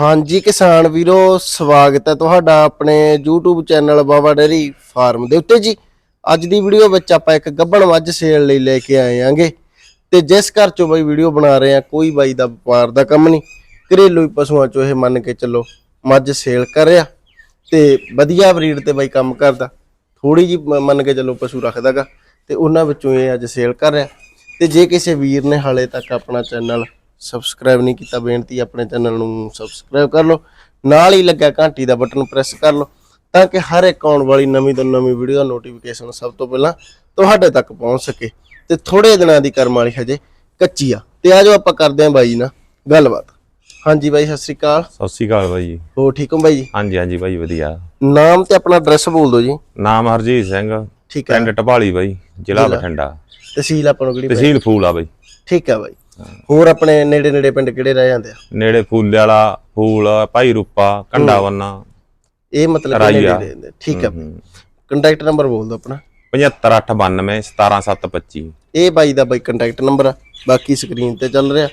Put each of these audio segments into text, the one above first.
ਹਾਂਜੀ ਕਿਸਾਨ ਵੀਰੋ, ਸਵਾਗਤ ਹੈ ਤੁਹਾਡਾ ਆਪਣੇ YouTube channel Baba dairy farm ਦੇ ਉੱਤੇ ਜੀ। ਅੱਜ ਦੀ ਵੀਡੀਓ ਵਿੱਚ ਆਪਾਂ ਇੱਕ ਗੱਬਣ ਮੱਝ ਸੇਲ ਲਈ ਲੈ ਕੇ ਆਏ ਆਂਗੇ। ਤੇ ਜਿਸ ਘਰ ਚੋਂ ਬਈ ਵੀਡੀਓ ਬਣਾ ਰਹੇ ਆ ਕੋਈ ਬਾਈ ਦਾ ਵਪਾਰ ਦਾ ਕੰਮ ਨਹੀਂ। ਘਰੇਲੂ ਹੀ ਪਸ਼ੂਆਂ ਚੋਂ ਇਹ ਮੰਨ ਕੇ ਚੱਲੋ ਮੱਝ ਸੇਲ ਕਰ ਰਿਹਾ। ਤੇ ਵਧੀਆ ਬਰੀਡ ਤੇ ਬਾਈ ਕੰਮ ਕਰਦਾ। ਥੋੜੀ ਜੀ ਮੰਨ ਕੇ ਚੱਲੋ ਪਸ਼ੂ ਰੱਖਦਾਗਾ ਤੇ ਉਹਨਾਂ ਵਿੱਚੋਂ ਇਹ ਅੱਜ ਸੇਲ ਕਰ ਰਿਹਾ। ਤੇ ਜੇ ਕਿਸੇ ਵੀਰ ਨੇ ਹਾਲੇ ਤੱਕ ਆਪਣਾ ਚੈਨਲ ਸਬਸਕ੍ਰਾਈਬ ਨਹੀਂ ਕੀਤਾ ਬੇਨਤੀ ਆਪਣੇ ਚੈਨਲ ਨੂੰ ਸਬਸਕ੍ਰਾਈਬ ਕਰ ਲਓ। ਨਾਲ ਹੀ ਲੱਗਿਆ ਘੰਟੀ ਦਾ ਬਟਨ ਪ੍ਰੈਸ ਕਰ ਲਓ ਤਾਂ ਕਿ ਹਰ ਇੱਕ ਆਉਣ ਵਾਲੀ ਨਵੀਂ ਤੋਂ ਨਵੀਂ ਵੀਡੀਓ ਦਾ ਨੋਟੀਫਿਕੇਸ਼ਨ ਸਭ ਤੋਂ ਪਹਿਲਾਂ ਤੁਹਾਡੇ ਤੱਕ ਪਹੁੰਚ ਸਕੇ। ਤੇ ਥੋੜੇ ਦਿਨਾਂ ਦੀ ਕਰਮ ਵਾਲੀ ਹਜੇ ਕੱਚੀ ਆ। ਤੇ ਆਜੋ ਆਪਾਂ ਕਰਦੇ ਆਂ ਬਾਈ ਨਾਲ ਗੱਲਬਾਤ। ਹਾਂਜੀ ਬਾਈ ਸਤਿ ਸ੍ਰੀ ਅਕਾਲ। ਸਤਿ ਸ਼੍ਰੀ ਅਕਾਲ ਬਾਈ ਜੀ। ਹੋ ਠੀਕ ਹੋ ਬਾਈ ਜੀ? ਹਾਂਜੀ ਹਾਂਜੀ ਬਾਈ ਵਧੀਆ। ਨਾਮ ਤੇ ਆਪਣਾ ਐਡਰੈਸ ਬੋਲ ਦਿਓ ਜੀ। ਨਾਮ ਹਰਜੀਤ ਸਿੰਘ। ਠੀਕ ਹੈ। ਪਿੰਡ ਟਪਾਲੀ ਬਾਈ ਜ਼ਿਲ੍ਹਾ ਬਠਿੰਡਾ। ਤਹਿਸੀਲ ਆਪਾਂ ਨੂੰ ਕਿਹੜੀ? ਤਹਿਸੀਲ ਫੂਲ ਆ ਬਾਈ। ਠੀਕ ਹੈ ਬਾਈ। ਹੋਰ ਆਪਣੇ ਨੇੜੇ ਨੇੜੇ ਪਿੰਡ ਕਿਹੜੇ ਰਹਿ ਜਾਂਦੇ ਆ? ਨੇੜੇ ਫੂਲੇ ਵਾਲਾ ਫੂਲ ਭਾਈ ਰੂਪਾ ਕੰਡਾ ਵੰਨਾ ਇਹ ਮਤਲਬ। ਨੇੜੇ ਰਹਿੰਦੇ? ਠੀਕ ਹੈ ਕੰਟੈਕਟ ਨੰਬਰ ਬੋਲ ਦਿਓ ਆਪਣਾ। 75892 17725 ਇਹ ਬਾਈ ਦਾ ਬਾਈ ਕੰਟੈਕਟ ਨੰਬਰ ਆ। ਬਾਕੀ ਸਕਰੀਨ ਤੇ ਚੱਲ ਰਿਹਾ।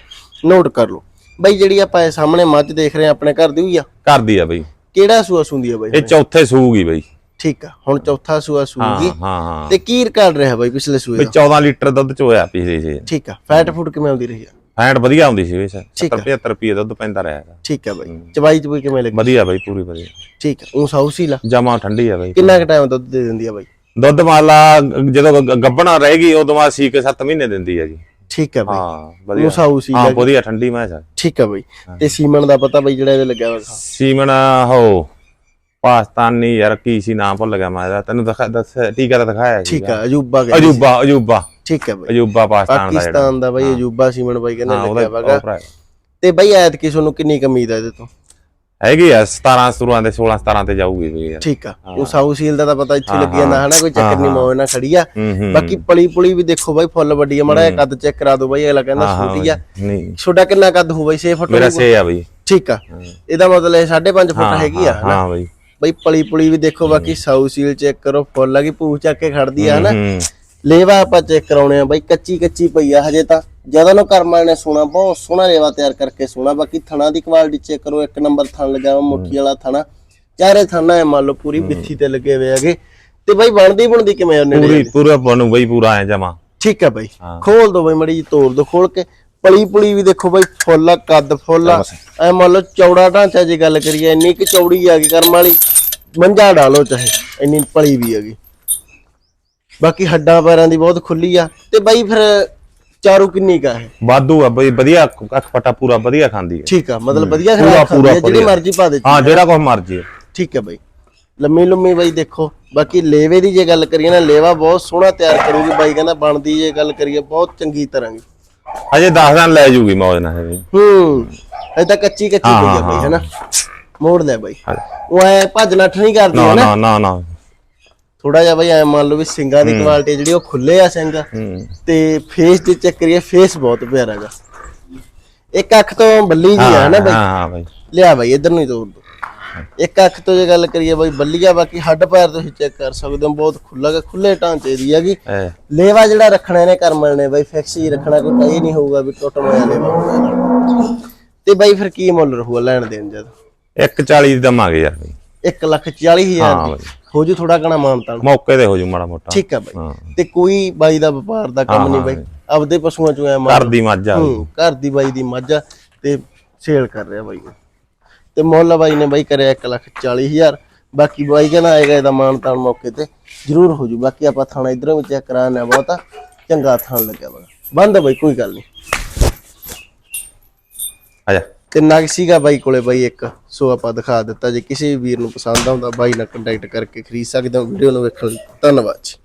ਨੋਟ ਕਰ ਲਓ। ਬਾਈ ਜਿਹੜੀ ਆਪਾਂ ਇਹ ਸਾਹਮਣੇ ਮੱਝ ਦੇਖ ਰਹੇ ਆ ਆਪਣੇ ਘਰ ਦੀ ਹੋਈ ਆ? ਕਰਦੀ ਆ ਬਾਈ। ਕਿਹੜਾ ਸੂਆ ਸੁੰਦੀ ਆ ਬਾਈ? ਇਹ ਚੌਥੇ ਸੂਗੀ ਬਾਈ। ਠੀਕ ਆ ਹੁਣ ਚੌਥਾ ਸੂਆ ਸੂਗੀ। ਹਾਂ ਹਾਂ ਤੇ ਕੀ ਰਿਕਾਰਡ ਰਿਹਾ ਬਾਈ ਪਿਛਲੇ ਸੂਏ ਵੀ ਦਾ? 14 ਲੀਟਰ ਦੁੱਧ ਚ ਹੋਇਆ ਪਿਛਲੇ ਸੀ ਠੀਕ ਆ ਫੈਟ ਫੂਡ ਕਿਵੇਂ ਆਉਂਦੀ ਰਹੀ ਆ? ਫੈਂਟ ਵਧੀਆ ਆਉਂਦੀ ਸੀ ਵੇ ਸਰ। ਠੀਕ ਆ। 75 ਰੁਪਏ ਦੁੱਧ ਪੈਂਦਾ ਰਿਹਾ ਹੈਗਾ। ਠੀਕ ਆ ਬਾਈ। ਚਵਾਈ ਚਵਾਈ ਕਿਵੇਂ ਲੱਗੀ? ਵਧੀਆ ਬਾਈ ਪੂਰੀ ਵਧੀਆ। ਠੀਕ ਆ ਉਹ ਸਾਊਸੀ ਲਾ ਜਮਾ ਠੰਡੀ ਆ ਬਾਈ ਕਿੰਨਾ ਕੁ ਟਾਈਮ ਦੁੱਧ ਦੇ ਦਿੰਦੀ ਆ ਬਾਈ? ਦੁੱਧ ਮਾਲਾ ਜਦੋਂ ਗ- ਗੱਭਣਾ ਰਹਿ ਗਈ ਉਦੋਂ ਬਾਅਦ ਸੀ ਕਿ 7 ਮਹੀਨੇ ਦਿੰਦੀ ਆ ਜੀ। ਠੀਕ ਆ ਬਾਈ। ਹਾਂ ਵਧੀਆ। ਉਹ ਸਾਊਸੀ ਹਾਂ ਲਾ ਵਧੀਆ ਠੰਡੀ ਮੈਂ ਸਰ ਠੀਕ ਆ ਬਾਈ। ਤੇ ਸੀਮਨ ਦਾ ਪਤਾ ਬਾਈ ਜਿਹੜਾ ਇਹਦੇ ਲੱਗਿਆ ਹੋਇਆ ਸੀਮਨ ਹੋ ਪਾਕਿਸਤਾਨੀ ਯਾਰ ਕੀ ਸੀ ਨਾਮ ਭੁੱਲ ਗਿਆ ਮੈਂ ਇਹਦਾ। ਤੈਨੂੰ ਦਿਖਾ ਦੱਸ ਟੀਕਾ ਤਾਂ ਦਿਖਾਇਆ ਸੀ ਠੀਕ ਆ ਅਜੂਬਾ ਗਿਆ ਅਜੂਬਾ ਅਜੂਬਾ। ਠੀਕ ਆ ਬਾਈ। ਅਜੂਬਾ ਪਾਕਿਸਤਾਨ ਦਾ ਜਿਹੜਾ। ਪਾਕਿਸਤਾਨ ਦਾ ਬਾਈ ਅਜੂਬਾ ਸੀਮਨ ਬਾਈ ਕਹਿੰਦੇ ਹਾਂ ਲੱਗਿਆ ਉਹਦਾ ਵਾਗਾ ਉਹ ਭਰਾ। ਤੇ ਬਾਈ ਐਤਕੀ ਤੁਹਾਨੂੰ ਕਿੰਨੀ ਕੁ ਉਮੀਦ ਆ ਇਹਦੇ ਤੋਂ? ਹੈਗੀ ਆ 17 ਸਤਰਾਂ ਦੇ 16 17 ਤੇ ਜਾਊਗੀ ਵੀ ਯਾਰ ਠੀਕ ਆ। ਉਹ ਸਾਊ ਸੀਲ ਦਾ ਤਾਂ ਪਤਾ ਇੱਥੇ ਲੱਗੀ ਜਾਂਦਾ ਹਨਾ ਕੋਈ ਚੱਕਰ ਨਹੀਂ ਮੋਏ ਨਾਲ ਖੜੀ ਆ। ਹੂੰ ਹੂੰ ਬਾਕੀ ਪਲੀ ਪੁਲੀ ਵੀ ਦੇਖੋ ਬਾਈ ਫੁੱਲ ਵੱਡੀ ਆ। ਮੜਾ ਕੱਦ ਚੈੱਕ ਕਰਾ ਦਿਓ ਬਾਈ ਅਗਲਾ ਕਹਿੰਦਾ ਹਾਂ ਛੋਟੀ ਆ। ਨਹੀਂ। ਛੋਟਾ ਕਿੰਨਾ ਕੱਦ ਹੋਊ ਬਾਈ 6 ਫੁੱਟ ਮੇਰਾ? ਸੇ ਆ ਬਈ। ਠੀਕ ਆ। ਇਹਦਾ ਮਤਲਬ ਇਹ 5.5 ਫੁੱਟ ਹੈਗੀ ਆ ਹਾਂ ਬਈ। ਬਾਈ ਪਲੀ ਪੁਲੀ ਵੀ ਦੇਖੋ ਬਾਕੀ ਸਾਊ ਸੀਲ ਚੈੱਕ ਕਰੋ ਫੁੱਲ ਆ ਗਈ ਪੂਛ ਚੱਕ ਕੇ ਖੜਦੀ ਆ ਹਨਾ? ਲੇਵਾ ਆਪਾਂ ਚੈੱਕ ਕਰਾਉਣੇ ਆ ਬਾਈ ਕੱਚੀ ਕੱਚੀ ਪਈ ਆ ਹਜੇ ਤਾਂ। ਜਦੋਂ ਨੂੰ ਕਰਮਾਂ ਨੇ ਸੋਨਾ ਬਹੁਤ ਸੋਹਣਾ ਲੇਵਾ ਤਿਆਰ ਕਰਕੇ ਸੋਨਾ ਬਾਕੀ ਥਣਾ ਦੀ ਕੁਆਲਿਟੀ ਚੈੱਕ ਕਰੋ ਇੱਕ ਨੰਬਰ ਥਣ ਲਗਾਵਾ ਮੁੱਠੀ ਵਾਲਾ ਥਣਾ। ਚਾਰੇ ਥਣਾ ਹੈ ਮੰਨ ਲਓ ਪੂਰੀ ਬਿੱਥੀ ਤੇ ਲੱਗੇ ਹੋਏ ਹੈਗੇ। ਤੇ ਬਾਈ ਬਣਦੀ ਬਣਦੀ ਕਿਵੇਂ ਨੇੜੇ ਪੂਰੀ ਪੂਰਾ ਬਣੂ ਬਈ ਪੂਰਾ ਐ ਜਮਾ। ਠੀਕ ਹੈ ਬਾਈ। ਖੋਲ ਦੋ ਬਾਈ ਮੜੀ ਜੀ ਤੋੜ ਦੋ ਖੋਲ ਕੇ। ਪਲੀ ਪੁਲੀ ਵੀ ਦੇਖੋ ਬਾਈ ਫੁੱਲ ਕੱਦ ਫੁੱਲ ਆ। ਐ ਮੰਨ ਲਓ ਚੌੜਾ ਢਾਂਚਾ ਜੇ ਗੱਲ ਕਰੀਏ ਇੰਨੀ ਕਿ ਚੌੜੀ ਆ ਗਈ ਕਰਮ ਵਾਲੀ। ਮੰਝਾ ਡਾਲੋ ਚਾਹੇ ਇੰਨੀ ਪਲੀ ਵੀ ਹੈਗੀ। ਬਾਕੀ ਹੱਡਾਂ ਪੈਰਾਂ ਦੀ ਬਹੁਤ ਖੁੱਲੀ ਆ ਤੇ ਬਾਈ ਫਿਰ ਚਾਰੂ ਕਿੰਨੀ ਕਾ ਹੈ ਵਾਧੂ ਆ ਬਈ ਵਧੀਆ ਅੱਖ ਪਟਾ ਪੂਰਾ ਵਧੀਆ ਖਾਂਦੀ ਹੈ ਠੀਕ ਆ ਮਤਲਬ ਵਧੀਆ ਪੂਰਾ ਖਰਾਬ ਖਾਂਦੀ ਪੂਰਾ ਜਿਹੜੀ ਵਧੀਆ। ਮਰਜ਼ੀ ਪਾ ਦੇ ਹਾਂ ਜਿਹੜਾ ਕੁਛ ਮਰਜ਼ੀ ਠੀਕ ਹੈ ਬਾਈ। ਲੰਮੀ ਲੰਮੀ ਬਾਈ ਦੇਖੋ ਬਾਕੀ ਲੇਵੇ ਦੀ ਜੇ ਗੱਲ ਕਰੀਏ ਨਾ ਲੇਵਾ ਬਹੁਤ ਸੋਹਣਾ ਤਿਆਰ ਕਰੂਗੀ ਬਾਈ ਕਹਿੰਦਾ ਬਣਦੀ ਜੇ ਗੱਲ ਕਰੀਏ ਬਹੁਤ ਚੰਗੀ ਤਰ੍ਹਾਂ ਦੀ। ਅਜੇ 10 ਦਿਨ ਲੈ ਜੂਗੀ ਮੌਜ ਨਾਲ ਇਹ ਵੀ। ਹੂੰ ਇਹ ਤਾਂ ਕੱਚੀ ਕੱਚੀ ਪਈ ਆ ਬਾਈ ਹੈਨਾ? ਮੋੜ ਲੈ ਬਾਈ। ਉਹ ਐ ਭੱਜ ਨੱਠ ਨਹੀਂ ਕਰਦੀ ਨਾ ਨਾ? ਨਾ ਨਾ ਥੋੜਾ ਜਿਹਾ ਬਾਈ ਐ ਮੰਨ ਲਓ ਵੀ ਸਿੰਗਾਂ ਦੀ ਕੁਆਲਿਟੀ ਜਿਹੜੀ ਉਹ ਖੁੱਲੇ ਆ ਹੂੰ। ਤੇ ਫੇਸ ਦੀ ਚੈੱਕ ਕਰੀਏ ਫੇਸ ਬਹੁਤ ਪਿਆਰਾ ਹੈਗਾ। ਇੱਕ ਅੱਖ ਤੋਂ ਬੱਲੀ ਜੀ ਆ ਨਾ ਬਾਈ? ਹਾਂ ਬਾਈ। ਲਿਆ ਬਾਈ ਇਧਰ ਨੂੰ ਤੋੜ ਦੋ। ਇੱਕ ਅੱਖ ਤੋਂ ਜੇ ਗੱਲ ਕਰੀਏ ਬਾਈ ਬੱਲੀਆ ਬਾਕੀ ਹੱਡ ਪੈਰ ਤੁਸੀਂ ਚੈੱਕ ਕਰ ਸਕਦੇ ਹੋ ਬਹੁਤ ਖੁੱਲਾ ਗਾ ਖੁੱਲੇ ਢਾਂਚੇ ਦੀ ਹੈਗੀ। ਲੇਵਾ ਜਿਹੜਾ ਰੱਖਣਾ ਇਹਨੇ ਕਰਮਲ ਨੇ ਬਾਈ ਫਿਕਸ ਹੀ ਰੱਖਣਾ ਕੋਈ ਇਹ ਨਹੀਂ ਹੋਊਗਾ ਵੀ ਟੁੱਟ ਹੋਇਆ ਲੇਵਾ। ਤੇ ਬਾਈ ਫਿਰ ਕੀ ਮੁੱਲ ਰਹੂਗਾ ਲੈਣ ਦੇਣ ਜਦ? 140 ਦੀ ਦਵਾਂਗੇ ਯਾਰ ਬਈ। 1 ਲੱਖ 40 ਹਜ਼ਾਰ ਹਾਂ ਦੀ। ਬਾਈ। ਹੋ ਜੂ ਥੋੜਾ ਕਣਾ ਮਾਨਤਾਨ ਮੌਕੇ ਤੇ ਹੋ ਜੂ ਮਾੜਾ ਮੋਟਾ। ਠੀਕ ਆ ਬਾਈ। ਹਾਂ। ਤੇ ਕੋਈ ਬਾਈ ਦਾ ਵਪਾਰ ਦਾ ਕੰਮ ਨਹੀਂ ਬਾਈ। ਆਪਦੇ ਪਸ਼ੂਆਂ ਚੋਂ ਐ ਘਰ ਦੀ ਮੱਝ ਆ ਹੂੰ ਘਰ ਦੀ ਬਾਈ ਦੀ ਮੱਝ ਆ ਤੇ ਸੇਲ ਕਰ ਰਿਹਾ ਬਾਈ ਉਹ। ਤੇ ਮੁੱਲ ਬਾਈ ਨੇ ਬਾਈ ਕਰਿਆ 1 ਲੱਖ 40 ਹਜ਼ਾਰ। ਬਾਕੀ ਬਾਈ ਕਹਿੰਦਾ ਆਏਗਾ ਇਹਦਾ ਮਾਨਤਾਨ ਮੌਕੇ ਤੇ। ਜ਼ਰੂਰ ਹੋ ਜੂ ਬਾਕੀ ਆਪਾਂ ਥਾਣਾ ਇਧਰੋਂ ਵੀ ਚੈੱਕ ਕਰਾਣਾ ਬਹੁਤਾ। ਚੰਗਾ ਥਾਣ ਲੱਗਿਆ ਵਾ ਬੰਦ ਆ ਬਾਈ ਕੋਈ ਗੱਲ ਨਹੀਂ। ਤੇ ਨਗ ਸੀਗਾ ਬਾਈ ਕੋਲੇ ਬਾਈ ਇੱਕ? ਸੋ ਆਪਾਂ ਦਿਖਾ ਦਿੱਤਾ, ਜੇ ਕਿਸੇ ਵੀ ਵੀਰ ਨੂੰ ਪਸੰਦ ਆਉਂਦਾ ਬਾਈ ਨਾਲ ਕੰਟੈਕਟ ਕਰਕੇ ਖਰੀਦ ਸਕਦੇ ਹੋ ਵੀਡੀਓ ਨੂੰ ਵੇਖਣ ਲਈ। ਧੰਨਵਾਦ ਜੀ।